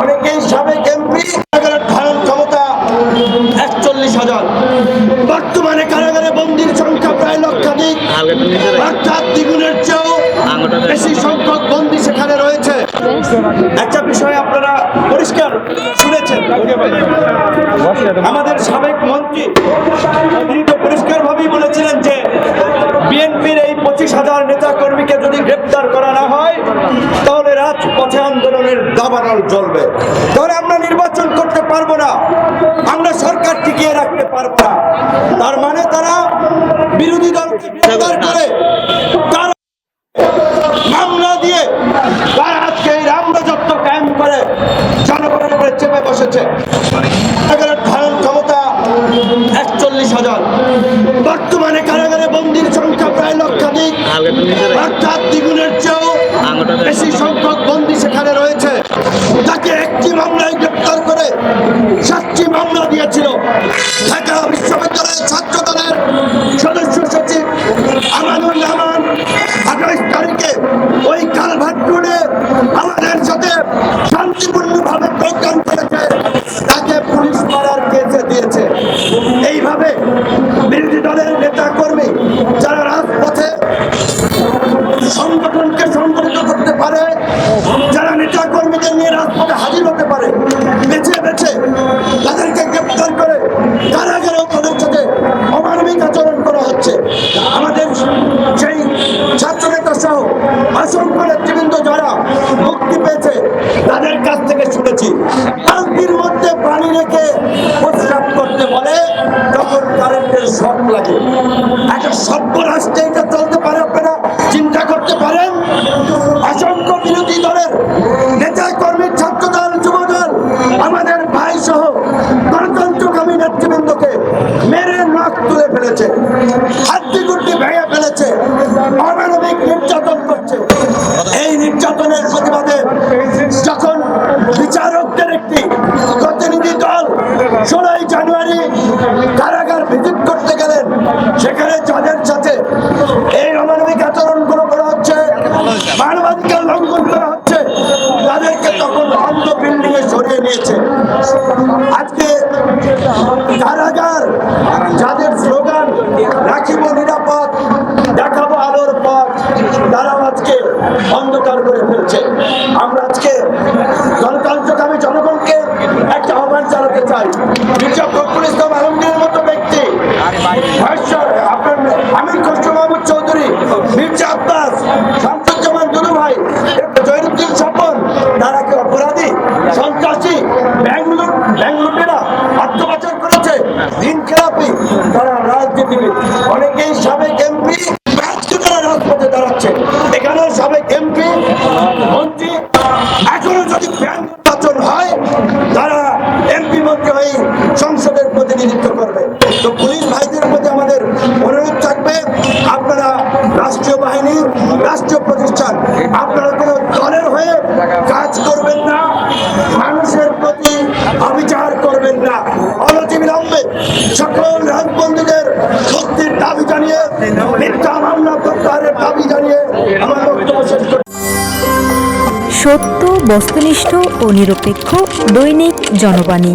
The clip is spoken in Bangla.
অনেকেই সাবেক এমপি ধারণ ক্ষমতা একচল্লিশ হাজার। বর্তমানে কারাগারে বন্দির সংখ্যা প্রায় লক্ষাধিক। অর্থাৎ দ্বিগুণের চেয়েও বেশি সংখ্যক বন্দি সেখানে রয়েছে। একটা বিষয় আপনারা পরিষ্কার শুনেছেন। আমাদের সাবেক মন্ত্রী আন্দোলনের দাবানল চলবে তাহলে আমরা নির্বাচন করতে পারব না। আমরা সরকার টিকিয়ে রাখতে পারব না। তার মানে তারা বিরোধী দলকে গ্রেপ্তার করে তারা মামলা দিয়ে তারা আজকে এই রামরাজত্ব কায়েম করে জনগণের উপরে চেপে বসেছে। কারাগারের ধারণ ক্ষমতা একচল্লিশ হাজার। বর্তমানে কারাগারে বন্দির সংখ্যা প্রায় লক্ষাধিক। অর্থাৎ দ্বিগুণের চেয়েও বেশি সংখ্যক সাথে থেকে টাঙ্কির মধ্যে পানি রেখে প্রস্রাব করতে বলে তখন কারেন্টের শখ লাগে। একটা সভ্য রাষ্ট্রে এটা জানুয়ারি কারাগার ভিজিট করতে গেলেন, সেখানে যাদের সাথে এই অমানবিক আচরণগুলো করা হচ্ছে, মানবাধিকার লঙ্ঘন করা হচ্ছে, তাদেরকে তখন অন্ধ বিল্ডিং এ সরিয়ে নিয়েছে। আজকে কারাগার, যাদের স্লোগান, রাখিব নিরাপদ, দেখাবো আলোর পথ তারাও আজকে অন্ধকার করে ফেলছে। আমরা আজকে গণতন্ত্রকামী জনগণকে একটা আহ্বান চালাতে চাই। দিন খেলাপি তারা রাজনীতিবিদ অনেকেই সাবেক এমপি রাজপথে দাঁড়াচ্ছে। এখানে সাবেক এমপি মন্ত্রী অনতিবিলম্বে সকল রাজবন্ধুদের শক্তির দাবি জানিয়ে, মিথ্যা মামলা প্রত্যাহারের দাবি জানিয়ে আমার বক্তব্য শেষ করি। সত্য, বস্তুনিষ্ঠ ও নিরপেক্ষ দৈনিক জনবাণী।